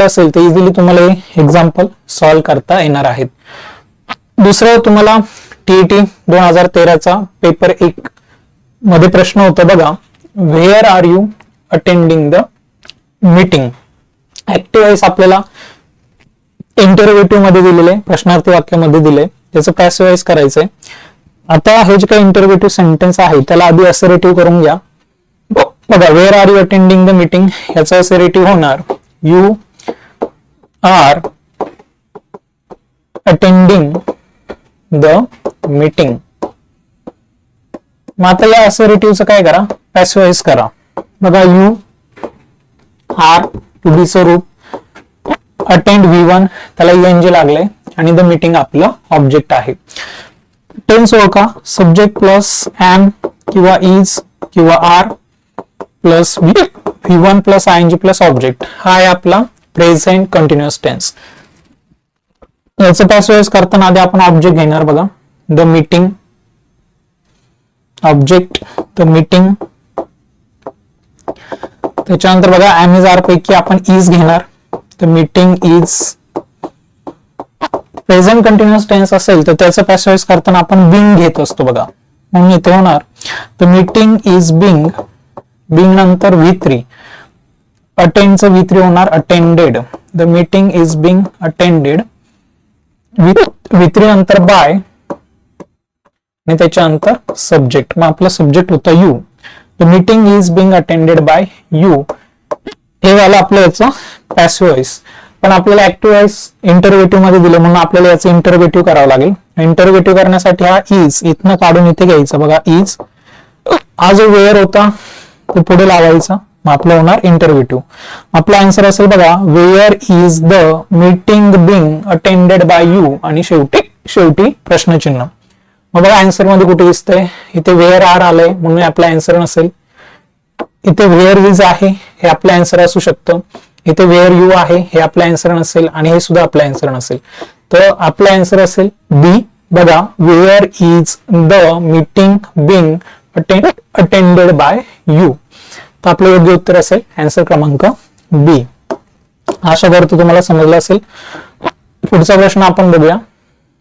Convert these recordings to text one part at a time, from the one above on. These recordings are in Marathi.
वाटलं असेल तर इझिली तुम्हाला हे एक्झाम्पल सॉल्व्ह करता येणार आहेत. दुसरं तुम्हाला टीईटी दोन हजार तेराचा पेपर एक मध्ये प्रश्न होता बघा where are you attending the meeting active voice आपल्याला इंटरव्हेटिव्हमध्ये दिलेले प्रश्नार्थी वाक्यामध्ये दिले त्याचं पॅसिवाईज करायचंय. आता हे जे काही इंटरव्हेटिव्ह सेंटेन्स आहे त्याला आधी असरेटिव्ह करून घ्या. बघा where are you attending the meeting याचा असरेटिव्ह होणार. You are attending the meeting मग आता या असरेटिव्हचं काय करा? पॅसिवाईज करा. बघा यू आर टू बी स्वरूप. अटेंड व्ही वन त्याला एन जे लागले आणि द मीटिंग आपलं ऑब्जेक्ट आहे. टेन्स ओळखा. सब्जेक्ट प्लस एम किंवा इज किंवा are plus V one plus I N G plus object हा आहे आपला प्रेझेंट कंटिन्युअस टेन्स. याचं पॅसवाईज करताना आधी आपण ऑब्जेक्ट घेणार बघा. The meeting object the meeting त्याच्यानंतर बघा एम इज आर पैकी आपण इज घेणार. The meeting is present continuous tense असेल तर त्याचं पॅसवाईज करताना आपण बिंग घेत असतो बघा. म्हणून इथे होणार. The meeting is being being नंतर व्ही थ्री अटेंडचं व्ही थ्री होणार attended the meeting is being attended V three नंतर बाय आणि त्याच्यानंतर सब्जेक्ट मग आपला सब्जेक्ट होता you the meeting is being attended by you हे झालं आपलं याचं पॅसिव्ह पण आपल्याला ऍक्टिव्ह वॉइस इंटरव्हेटिव्हमध्ये दिलं. म्हणून आपल्याला याचं इंटरव्हेटिव्ह करावं लागेल. इंटरव्हेटिव्ह करण्यासाठी हा इज इथनं काढून इथे घ्यायचा. बघा इज हा जो वेअर होता तो पुढे लावायचा. मग आपलं होणार इंटरव्हेटिव्ह आपला आन्सर असेल बघा where is the meeting being attended by you आणि शेवटी शेवटी प्रश्नचिन्ह. मग बघा आन्सरमध्ये कुठे दिसतंय? इथे वेअर आर आलंय म्हणून आपला आन्सर नसेल. इथे वेअर इज आहे हे आपलं आन्सर असू शकतं. इथे वेअर यू आहे हे आपलं आन्सर नसेल आणि हे सुद्धा आपलं आन्सर नसेल. तर आपला आन्सर असेल बी बघा where is the meeting being attended by you तर आपलं योग्य उत्तर असेल अँसर क्रमांक बी अशा करतो तुम्हाला समजलं असेल. पुढचा प्रश्न आपण बघूया.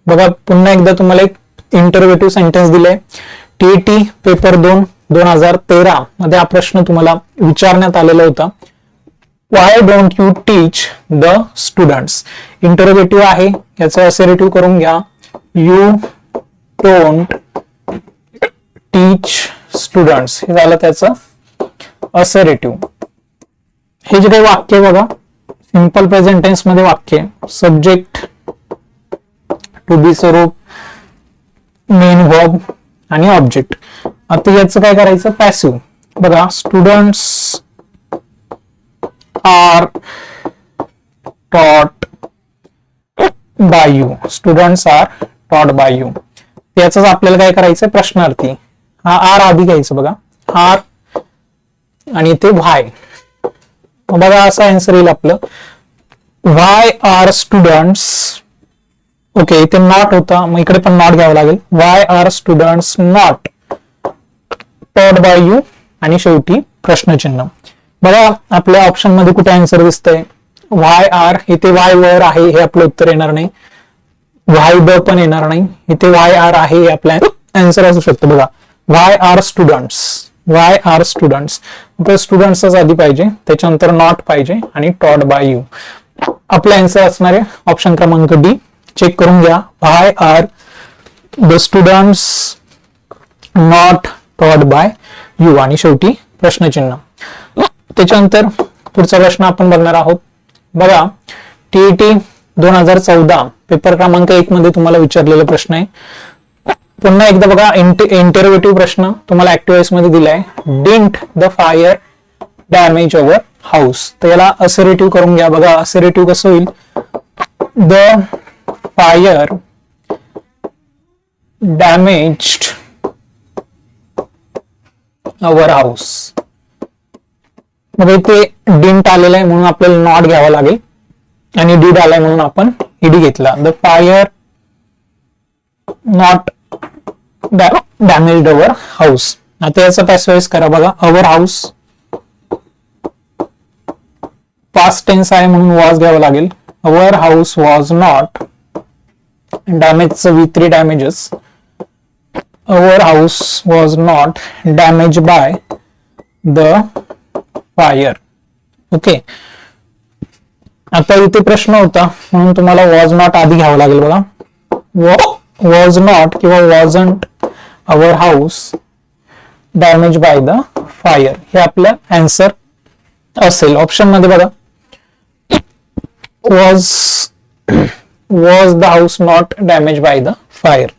बघा पुन्हा एकदा तुम्हाला एक इंटरव्हेटिव्ह सेंटेन्स दिले टीईटी पेपर दोन दोन हजार तेरा मध्ये हा प्रश्न तुम्हाला विचारण्यात आलेला होता. Why don't you teach the students interrogative आहे याचं असेरेटिव्ह करून घ्या. यू डोंट टीच स्टुडंट्स हे झालं त्याचं असरेटिव्ह. हे जे काही वाक्य आहे बघा सिंपल प्रेझेंट टेन्समध्ये वाक्य सब्जेक्ट टू बी स्वरूप मेन वर्ब आणि ऑब्जेक्ट आता याचं काय करायचं? पॅसिव्ह बघा students are taught by you students are taught by you याच आपल्याला काय करायचं प्रश्नार्थी. हा आर आधी घ्यायचं बघा. आर आणि इथे व्हाय. बघा असं आन्सर येईल आपलं. वाय आर स्टुडंट्स ओके इथे नॉट होता मग इकडे पण नॉट घ्यावं लागेल. Why are students not taught by you आणि शेवटी प्रश्नचिन्ह. बघा आपल्या ऑप्शनमध्ये कुठे आन्सर दिसतंय? वाय आर इथे वाय वर आहे हे आपलं उत्तर येणार नाही. वाय ब पण येणार नाही. इथे वाय आर आहे हे आपलं आन्सर असू शकतं बघा. Why are students why are students तर स्टुडंट्सच आधी पाहिजे त्याच्यानंतर नॉट पाहिजे आणि टॉट बाय यू आपला आन्सर असणार आहे ऑप्शन क्रमांक डी चेक करून घ्या. Why are the students not taught by you आणि शेवटी प्रश्नचिन्ह. त्याच्यानंतर पुढचा प्रश्न आपण बघणार आहोत. बघा टीईटी दोन हजार चौदा पेपर क्रमांक एक मध्ये तुम्हाला विचारलेला प्रश्न आहे. पुन्हा एकदा बघा इंटरव्हेटिव्ह प्रश्न तुम्हाला ऍक्टिव्हाइसमध्ये दिलाय. Didn't the fire damage our house तर याला असेरेटिव्ह करून घ्या बघा असेरेटिव्ह कसं होईल? The fire damage our house मग इथे डिंट आलेलं आहे म्हणून आपल्याला नॉट घ्यावा लागेल. आणि डीड आलाय म्हणून आपण ईडी घेतला. The fire not damage our house आता याचा पॅसवाइज करा बघा. अवर हाऊस पास्ट टेन्स आहे म्हणून वॉज घ्यावं लागेल. Our house was not डॅमेजचं V three damages our house was not damage by the fire okay आता इथे प्रश्न होता. म्हणून तुम्हाला वॉज नॉट आधी घ्यावं लागेल बघा. वॉज नॉट किंवा wasn't our house damage by the fire हे आपलं अँसर असेल. ऑप्शन मध्ये बघा. Was was the house not damage by the fire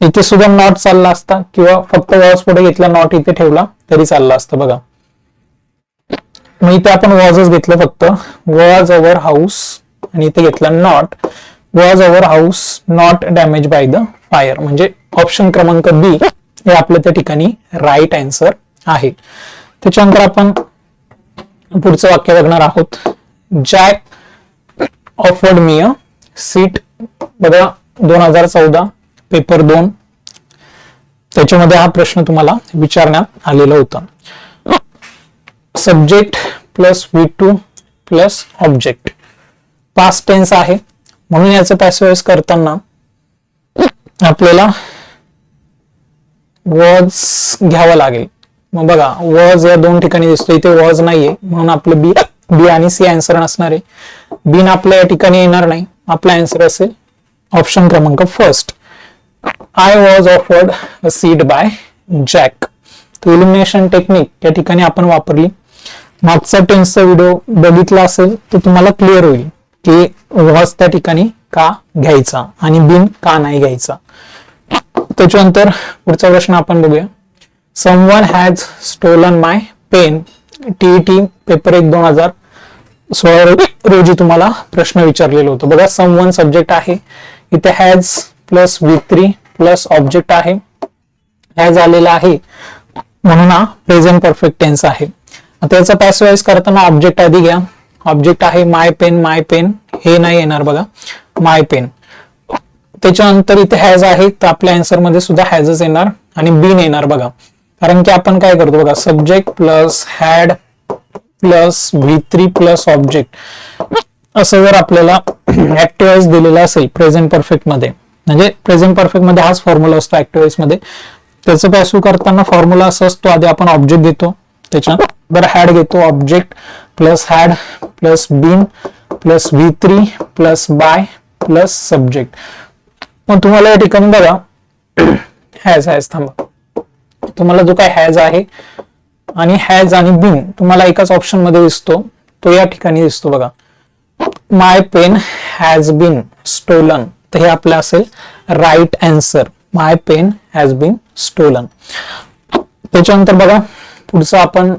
इथे सुद्धा नॉट चालला असता किंवा फक्त वॉज़ पुढे घेतला नॉट इथे ठेवला, तरी चालला असतं बघा. मग इथे आपण वॉजच घेतलं फक्त. वॉज़ अवर हाऊस आणि इथे not was our house not damage by the fire म्हणजे ऑप्शन क्रमांक बी हे आपलं त्या ठिकाणी राईट आन्सर आहे. त्याच्यानंतर आपण पुढचं वाक्य बघणार आहोत. Jack offered me a seat बघा दोन हजार चौदा पेपर दोन. त्याच्यामध्ये हा प्रश्न तुम्हाला विचारण्यात आलेला होता. Subject plus V two plus object past tense आहे. म्हणून याचं पॅसिव्हाइज करताना आपल्याला वॉज घ्यावं लागेल. मग बघा वॉज या दोन ठिकाणी दिसतो इथे वॉज नाहीये. म्हणून आपलं बी बी आणि सी आन्सर नसणार आहे. बीन आपल्या या ठिकाणी येणार नाही. आपला आन्सर असेल ऑप्शन क्रमांक first I was offered a seat by Jack तो इलिमिनेशन टेक्निक या ठिकाणी आपण वापरली. मागचा टेन्सचा व्हिडिओ बघितला असेल तर तुम्हाला क्लिअर होईल की वॉज त्या ठिकाणी का घ्यायचा आणि बिन का नाही घ्यायचा. त्याच्यानंतर पुढचा प्रश्न आपण बघूया. Someone has stolen my pen TET paper एक दोन हजार सोळा रोजी तुम्हाला प्रश्न विचारलेला होतो. बघा समवन सब्जेक्ट आहे. इथे हॅज प्लस विक्री थ्री प्लस ऑब्जेक्ट आहे. हॅज आलेला आहे. म्हणून हा प्रेझेंट परफेक्ट टेन्स आहे. आता याचा करताना ऑब्जेक्ट आधी घ्या. ऑब्जेक्ट आहे माय पेन माय पेन हे नाही येणार बघा. माय पेन त्याच्यानंतर इथे हॅज आहे तर आपल्या आन्सरमध्ये सुद्धा हॅजच येणार आणि बीन येणार बघा. कारण की आपण काय करतो बघा subject plus had plus V three plus object असं जर आपल्याला ऍक्टिव्हाइज दिलेलं असेल प्रेझेंट परफेक्टमध्ये म्हणजे प्रेझेंट परफेक्टमध्ये हाच फॉर्म्युला असतो ऍक्टिव्हाइजमध्ये. त्याचं पॅसू करताना फॉर्म्युला असं असतो आधी आपण ऑब्जेक्ट घेतो त्याच्यात बरं हॅड घेतो object plus had plus been plus V three plus by plus subject. मग तुम्हाला या ठिकाणी बघा. हॅज हॅज थांबा. तुम्हाला जो काय हॅज आहे आणि हॅज आणि बिन तुम्हाला एकाच ऑप्शनमध्ये दिसतो. तो या ठिकाणी दिसतो बघा. My pen has been stolen. तर हे आपलं असेल right answer. My pen has been stolen. त्याच्यानंतर बघा पुढचं आपण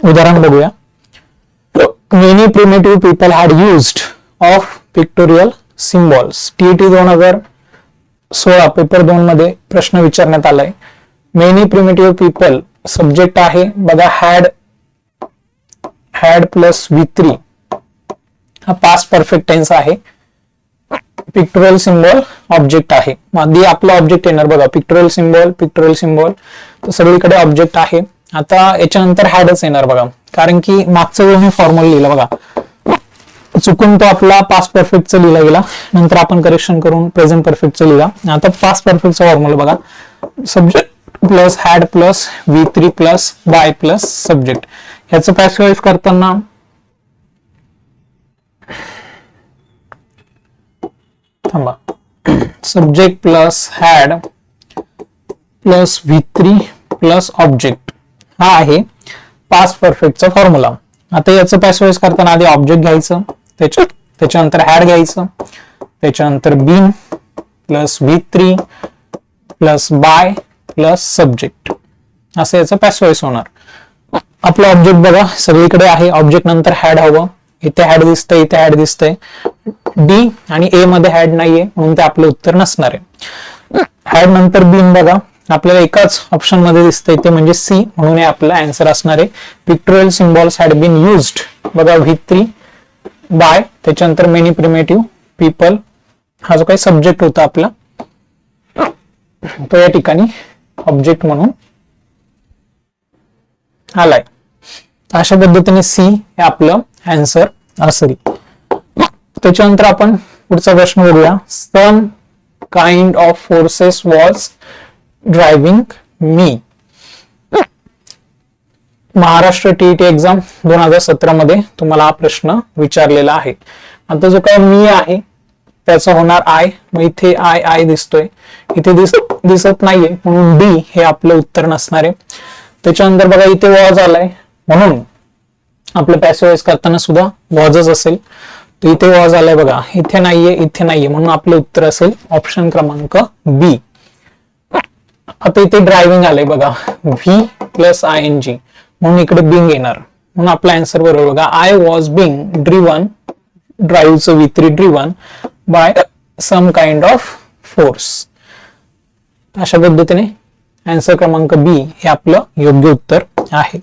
उदाहरण बघूया. Many primitive people had used of pictorial symbols TET दोन हजार सोळा पेपर दोन मध्ये प्रश्न विचारण्यात आलाय. मेनी प्रिमेटिव्ह पीपल सब्जेक्ट आहे बघा had had plus V three हा पास्ट परफेक्ट टेन्स आहे. पिक्टोरियल सिम्बॉल ऑब्जेक्ट आहे. आधी आपला ऑब्जेक्ट येणार बघा. पिक्टोरियल सिम्बॉल पिक्टोरियल सिम्बॉल तर सगळीकडे ऑब्जेक्ट आहे. आता याच्यानंतर हॅडच येणार बघा. कारण की मागचं वेळ मी फॉर्मल लिहिलं बघा चुकून तो आपला पास्ट परफेक्टचा लिहिला गेला. नंतर आपण करेक्शन करून प्रेझेंट परफेक्टचा लिहिला. आता पास्ट परफेक्टचा फॉर्म्युला बघा. Subject plus had plus V three plus by plus subject ह्याचं पॅसिवाईज करताना थांबा. Subject plus had plus V three plus object हा आहे पास्ट परफेक्टचा फॉर्म्युला आता याचं पॅसिवाइज करताना आधी ऑब्जेक्ट घ्यायचं त्याच्या त्याच्यानंतर हॅड घ्यायचं त्याच्यानंतर been plus V three plus by plus subject असं याचं पॅसिवाइज होणार. आपलं ऑब्जेक्ट बघा सगळीकडे आहे. ऑब्जेक्ट नंतर हॅड हवं. इथे हॅड दिसतंय इथे हॅड दिसतंय. डी आणि ए मध्ये हॅड नाहीये म्हणून ते आपलं उत्तर नसणार आहे. हॅड नंतर बीन बघा. आपल्याला एकाच ऑप्शनमध्ये दिसतंय ते म्हणजे सी म्हणून हे आपलं अँसर असणार आहे. Pictorial symbols had been used बघा व्ही थ्री बाय त्याच्यानंतर मेनी प्रिमेटिव्ह पीपल हा जो काही सब्जेक्ट होता आपला तो या ठिकाणी ऑब्जेक्ट म्हणून आलाय. अशा पद्धतीने सी हे आपलं अँसर असेल. त्याच्यानंतर आपण पुढचा प्रश्न बघूया. Some kind of forces was driving me Maharashtra TET exam दोन हजार सतरा मध्ये तुम्हाला हा प्रश्न विचारलेला आहे. आता जो काय मी आहे त्याचा होणार आय मग इथे आय आय दिसतोय. इथे दिस दिसत नाहीये म्हणून डी हे आपलं उत्तर नसणार आहे. त्याच्यानंतर बघा इथे वॉज आलाय म्हणून आपलं पॅसिवाइज करताना सुद्धा वॉजच असेल. तर इथे वॉज आलाय बघा. इथे नाहीये इथे नाहीये म्हणून आपलं उत्तर असेल ऑप्शन क्रमांक बी आता इथे ड्रायव्हिंग आलंय बघा. V plus I N G म्हणून इकडे बिंग येणार. म्हणून आपला आन्सर बरोबर बघा. I was being driven ड्राईव्हचं V three driven by some kind of force अशा पद्धतीने आन्सर क्रमांक बी हे आपलं योग्य उत्तर आहे.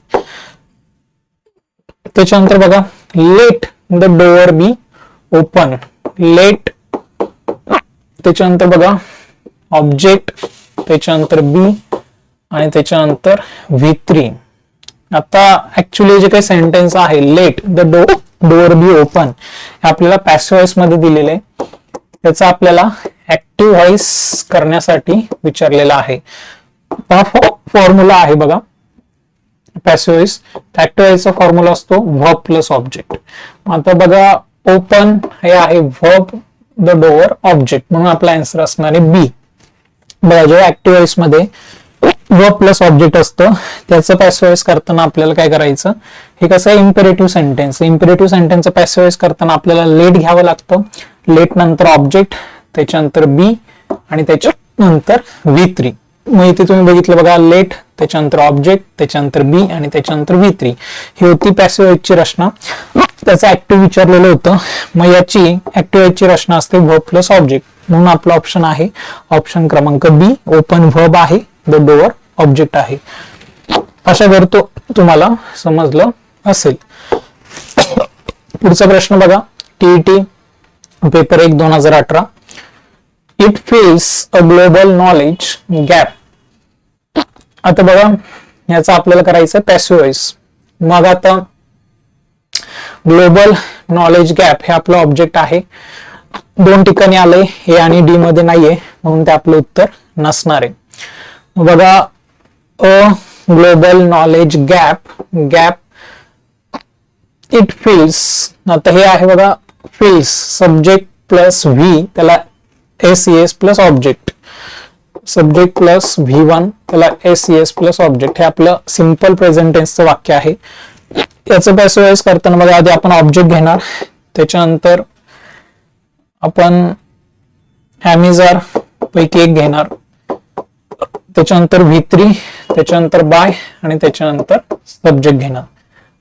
त्याच्यानंतर बघा let the door be open let त्याच्यानंतर बघा ऑब्जेक्ट त्याच्यानंतर बी आणि त्याच्यानंतर व्ही थ्री आता ऍक्च्युली जे काही सेंटेन्स आहे let the do door be open हे आपल्याला पॅसिव्ह व्हॉइसमध्ये दिलेले आहे. त्याचा आपल्याला ऍक्टिव्ह व्हॉइस करण्यासाठी विचारलेला आहे. फॉर्म्युला आहे बघा. पॅसिव्ह व्हॉइस ऍक्टिव्ह व्हॉइसचा फॉर्म्युला असतो व्हब प्लस ऑब्जेक्ट आता बघा ओपन हे आहे व्हब द डोअर ऑब्जेक्ट म्हणून आपला आन्सर असणार आहे बी बघा जेव्हा ऍक्टिव्ह वॉइसमध्ये व प्लस ऑब्जेक्ट असतं त्याचं पॅसिवाइज करताना आपल्याला काय करायचं? हे कसं आहे? इम्पेरेटिव्ह सेंटेन्स इम्पेरेटिव्ह सेंटेन्सचं पॅसिवाइज करताना आपल्याला लेट घ्यावं लागतं. लेट नंतर ऑब्जेक्ट त्याच्यानंतर बी आणि त्याच्यानंतर व्ही थ्री मग इथे तुम्ही बघितलं बघा लेट त्याच्यानंतर ऑब्जेक्ट त्याच्यानंतर बी आणि त्याच्यानंतर व्ही थ्री ही होती पॅसिवाइजची रचना. त्याचं ऍक्टिव्ह विचारलेलं होतं. मग याची ऍक्टिव्ह रचना असते व प्लस ऑब्जेक्ट म्हणून आपला ऑप्शन आहे. ऑप्शन क्रमांक बी ओपन व्हब आहे. द डोअर ऑब्जेक्ट आहे. अशा जर तो तुम्हाला समजलं असेल. पुढचा प्रश्न बघा. टीईटी पेपर एक दोन हजार अठरा. It face a global knowledge gap आता बघा याचा आपल्याला करायचं पॅसिव्हॉइस मग आता ग्लोबल नॉलेज गॅप हे आपलं ऑब्जेक्ट आहे. दोन ठिकाणी आलंय ए आणि डी मध्ये नाहीये म्हणून ते आपलं उत्तर नसणार आहे. बघा a global knowledge gap gap it fills आता हे आहे बघा फिल्स सब्जेक्ट प्लस व्ही त्याला S S plus object subject plus V one त्याला एस एस प्लस ऑब्जेक्ट हे आपलं सिंपल प्रेझेंटेन्सचं वाक्य आहे. याचं पॅसिवाइज करताना बघा आधी आपण ऑब्जेक्ट घेणार. त्याच्यानंतर आपण ॲमेझॉर पैकी एक घेणार. त्याच्यानंतर व्ही थ्री त्याच्यानंतर बाय आणि त्याच्यानंतर सब्जेक्ट घेणार.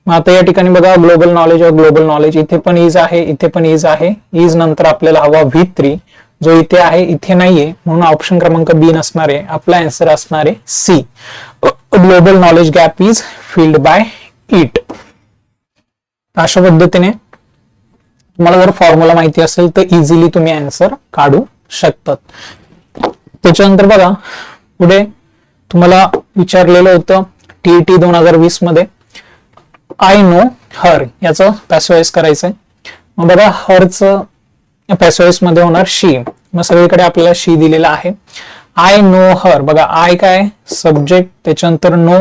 मग आता या ठिकाणी बघा global knowledge of global knowledge इथे पण इज आहे इथे पण इज आहे. इज नंतर आपल्याला हवा व्ही थ्री जो इथे आहे इथे नाहीये. म्हणून ऑप्शन क्रमांक बी नसणार आहे आपला आन्सर असणार आहे C global knowledge gap is filled by it अशा पद्धतीने तुम्हाला जर फॉर्म्युला माहिती असेल तर इझिली तुम्ही आन्सर काढू शकतात. त्याच्यानंतर बघा पुढे तुम्हाला विचारलेलं होतं टीईटी दोन हजार वीसमध्ये. आय नो हर याचं पॅसवाईज करायचंय. मग बघा हरचं पॅसवाईजमध्ये होणार शी मग सगळीकडे आपल्याला शी दिलेला आहे. आय नो हर बघा आय काय? सब्जेक्ट त्याच्यानंतर नो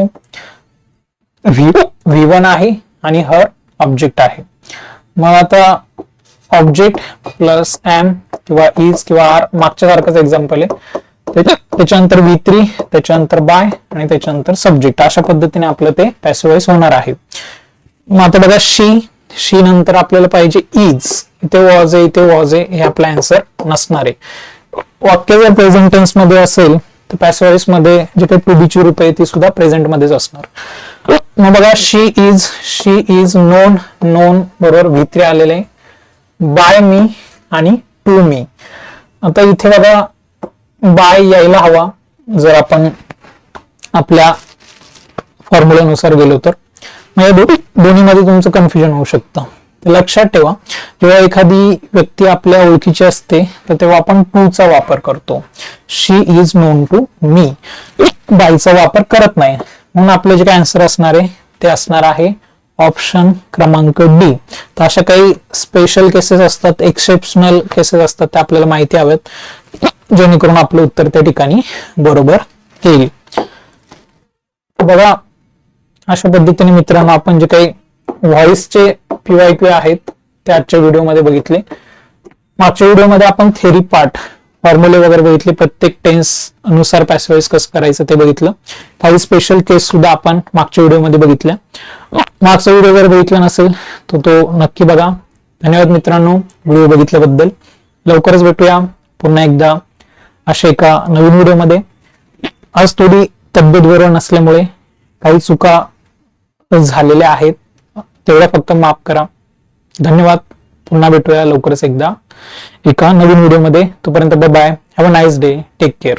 व्ही वन आहे आणि हर ऑब्जेक्ट आहे. मग आता ऑब्जेक्ट प्लस एम किंवा इज किंवा आर मागच्या सारखंच एक्झाम्पल आहे. त्याच्यानंतर व्ही थ्री त्याच्यानंतर बाय आणि त्याच्यानंतर सब्जेक्ट अशा पद्धतीने आपलं ते पॅसिवाइज होणार आहे. मग आता बघा शी शी नंतर आपल्याला पाहिजे इज इथे वॉज आहे इथे वॉज आहे हे आपला अँसर नसणार आहे. वाक्य जर प्रेझेंट टेन्समध्ये असेल तर पॅसिवाइजमध्ये जे काही टू रूप आहे ती सुद्धा प्रेझेंट मध्येच असणार. मग बघा she is she is known known बरोबर व्ही थ्री आलेले आहे. बाय मी आणि टू मी. आता इथे बघा बाय यायला हवा. जर आपण आपल्या फॉर्म्युलानुसार गेलो तर. म्हणजे दोन्हीमध्ये तुमचं कन्फ्युजन होऊ शकतं. तर लक्षात ठेवा जेव्हा एखादी व्यक्ती आपल्या ओळखीची असते तर तेव्हा आपण टू चा वापर करतो. She is known to me. बायचा वापर करत नाही. म्हणून आपले जे काय आन्सर असणार आहे ते असणार आहे ऑप्शन क्रमांक डी. तर अशा काही स्पेशल केसेस असतात एक्सेप्शनल केसेस असतात ते आपल्याला माहिती हव्यात जेणेकरून आपलं उत्तर त्या ठिकाणी बरोबर येईल. बघा अशा पद्धतीने मित्रांनो आपण जे काही व्हॉइसचे पीवाय क्यू आहेत ते आजच्या व्हिडिओमध्ये बघितले. मागच्या व्हिडिओमध्ये आपण थेरी पार्ट फॉर्म्युले वगैरे बघितले. प्रत्येक टेन्सनुसार पॅसिवाईज कसं करायचं ते बघितलं. काही स्पेशल केस सुद्धा आपण मागच्या व्हिडिओमध्ये बघितल्या. मागचा व्हिडिओ जर बघितला नसेल तर तो नक्की बघा. धन्यवाद मित्रांनो व्हिडिओ बघितल्याबद्दल. लवकरच भेटूया पुन्हा एकदा अशा एका नवीन व्हिडिओमध्ये आज थोडी तब्येत बरोबर नसल्यामुळे काही चुका झालेल्या आहेत. तेवढ्या फक्त माफ करा. धन्यवाद. पुन्हा भेटूया लवकरच एकदा एका नवीन व्हिडिओमध्ये तोपर्यंत bye have a nice day take care